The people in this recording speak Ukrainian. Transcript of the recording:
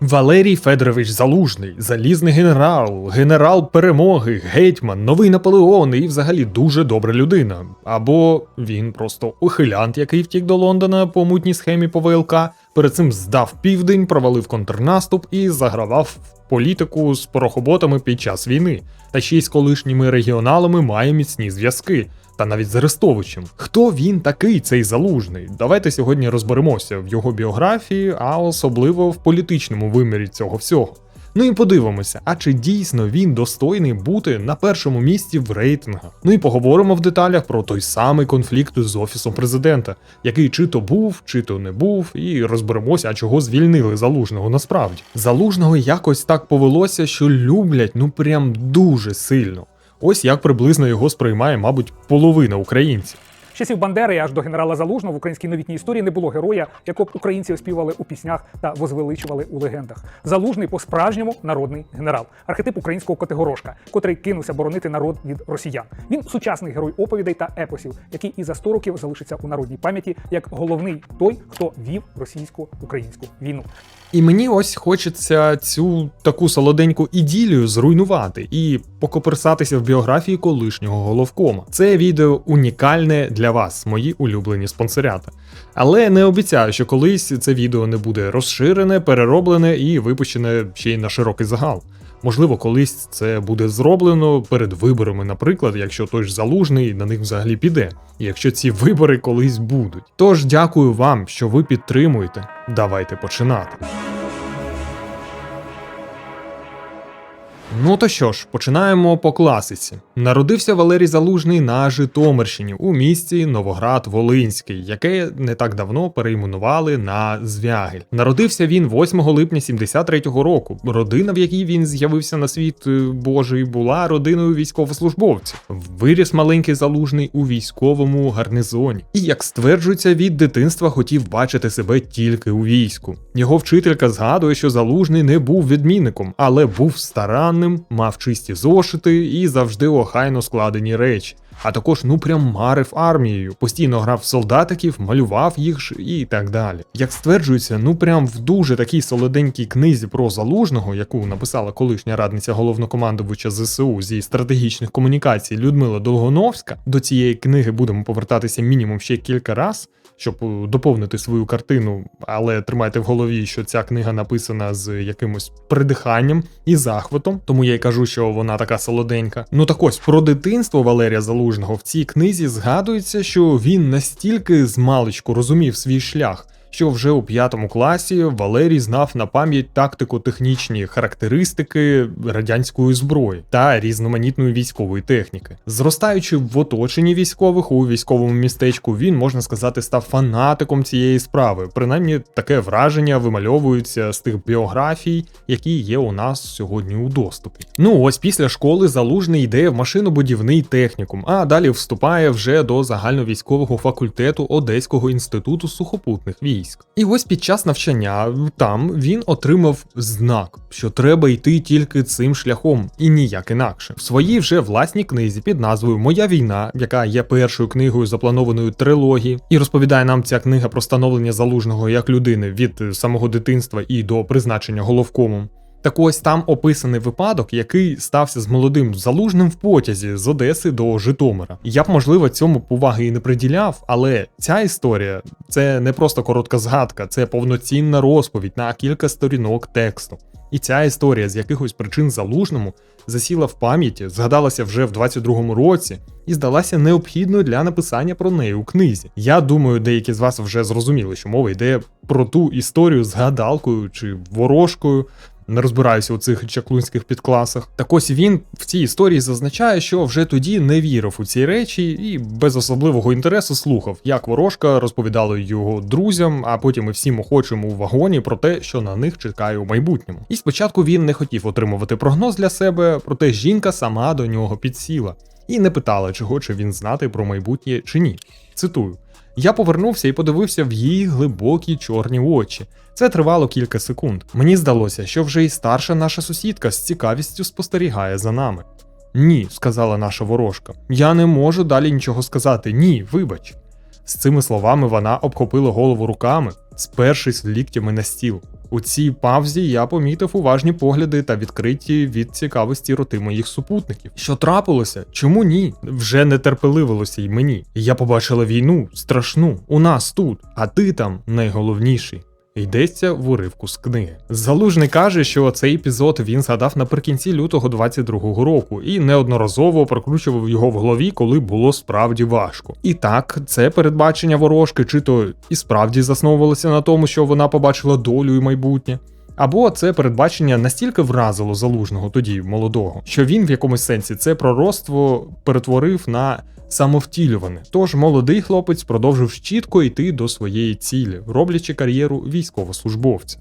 Валерій Федорович Залужний, залізний генерал, генерал перемоги, гетьман, новий Наполеон і взагалі дуже добра людина. Або він просто ухилянт, який втік до Лондона по мутній схемі по ВЛК, перед цим здав південь, провалив контрнаступ і загравав в політику з порохоботами під час війни. Та ще й з колишніми регіоналами має міцні зв'язки. Та навіть з Арестовичем. Хто він такий, цей залужний? Давайте сьогодні розберемося в його біографії, а особливо в політичному вимірі цього всього. Ну і подивимося, а чи дійсно він достойний бути на першому місці в рейтингах. Ну і поговоримо в деталях про той самий конфлікт з офісом президента, який чи то був, чи то не був, і розберемося, а чого звільнили залужного насправді. Залужного якось так повелося, що люблять ну прям дуже сильно. Ось як приблизно його сприймає, мабуть, половина українців. Часів Бандери аж до генерала Залужного в українській новітній історії не було героя, якого б українці оспівали у піснях та возвеличували у легендах. Залужний по-справжньому народний генерал, архетип українського котигорошка, котрий кинувся боронити народ від росіян. Він сучасний герой оповідей та епосів, який і за 100 років залишиться у народній пам'яті як головний той, хто вів російсько-українську війну. І мені ось хочеться цю таку солоденьку іділію зруйнувати і покоперсатися в біографії колишнього головкома. Це відео унікальне для вас, мої улюблені спонсорята. Але не обіцяю, що колись це відео не буде розширене, перероблене і випущене ще й на широкий загал. Можливо, колись це буде зроблено перед виборами, наприклад, якщо той ж залужний на них взагалі піде, і якщо ці вибори колись будуть. Тож дякую вам, що ви підтримуєте. Давайте починати. Ну то що ж, починаємо по класиці. Народився Валерій Залужний на Житомирщині у місті Новоград-Волинський, яке не так давно перейменували на Звягель. Народився він 8 липня 73-го року. Родина, в якій він з'явився на світ е, Божий, була родиною військовослужбовців. Виріс маленький залужний у військовому гарнизоні. І як стверджується, від дитинства хотів бачити себе тільки у війську. Його вчителька згадує, що залужний не був відмінником, але був старанним, мав чисті зошити і завжди охайно складені речі. А також ну прям марив армією, постійно грав солдатиків, малював їх і так далі. Як стверджується, ну прям в дуже такій солоденькій книзі про залужного, яку написала колишня радниця головнокомандувача ЗСУ зі стратегічних комунікацій Людмила Долгоновська. До цієї книги будемо повертатися мінімум ще кілька раз. Щоб е, доповнити свою картину, але тримайте в голові, що ця книга написана з якимось придиханням і захватом, тому я й кажу, що вона така солоденька. Ну так ось про дитинство Валерія Залужного в цій книзі згадується, що він настільки змалечку розумів свій шлях. Що вже у п'ятому класі Валерій знав на пам'ять тактико-технічні характеристики радянської зброї та різноманітної військової техніки. Зростаючи в оточенні військових у військовому містечку, він можна сказати став фанатиком цієї справи. Принаймні таке враження вимальовується з тих біографій, які є у нас сьогодні у доступі. Ну ось після школи залужний йде в машинобудівний технікум, а далі вступає вже до загальновійськового факультету Одеського інституту сухопутних військ. І ось під час навчання там він отримав знак, що треба йти тільки цим шляхом і ніяк інакше. В своїй вже власній книзі під назвою Моя війна, яка є першою книгою запланованої трилогії, і розповідає нам ця книга про становлення залужного як людини від самого дитинства і до призначення головкомом. Так ось там описаний випадок, який стався з молодим залужним в потязі з Одеси до Житомира. Я б, можливо, цьому поваги і не приділяв, але ця історія це не просто коротка згадка, це повноцінна розповідь на кілька сторінок тексту. І ця історія з якихось причин залужному засіла в пам'яті, згадалася вже в 22-му році і здалася необхідною для написання про неї у книзі. Я думаю, деякі з вас вже зрозуміли, що мова йде про ту історію з гадалкою чи ворожкою, не розбираюся у цих чаклунських підкласах. Так ось він в цій історії зазначає, що вже тоді не вірив у ці речі і без особливого інтересу слухав, як ворожка розповідала його друзям, а потім і всім охочим у вагоні про те, що на них чекає у майбутньому. І спочатку він не хотів отримувати прогноз для себе, проте жінка сама до нього підсіла і не питала, чи хоче він знати про майбутнє чи ні. Цитую. Я повернувся і подивився в її глибокі чорні очі. Це тривало кілька секунд. Мені здалося, що вже і старша наша сусідка з цікавістю спостерігає за нами. Ні, сказала наша ворожка. Я не можу далі нічого сказати. Ні, вибач. З цими словами вона обхопила голову руками, спершись ліктями на стіл. У цій павзі я помітив уважні погляди та відкриті від цікавості роти моїх супутників. Що трапилося? Чому ні? Вже не терпеливилося й мені. Я побачила війну страшну у нас тут, а ти там найголовніший. Йдеться в уривку з книги. Залужний каже, що цей епізод він згадав наприкінці лютого 22-го року і неодноразово прокручував його в голові, коли було справді важко. І так, це передбачення ворожки, чи то і справді засновувалося на тому, що вона побачила долю і майбутнє. Або це передбачення настільки вразило залужного тоді молодого, що він в якомусь сенсі це пророцтво перетворив на самовтілюване. Тож молодий хлопець продовжив чітко йти до своєї цілі, роблячи кар'єру військовослужбовця.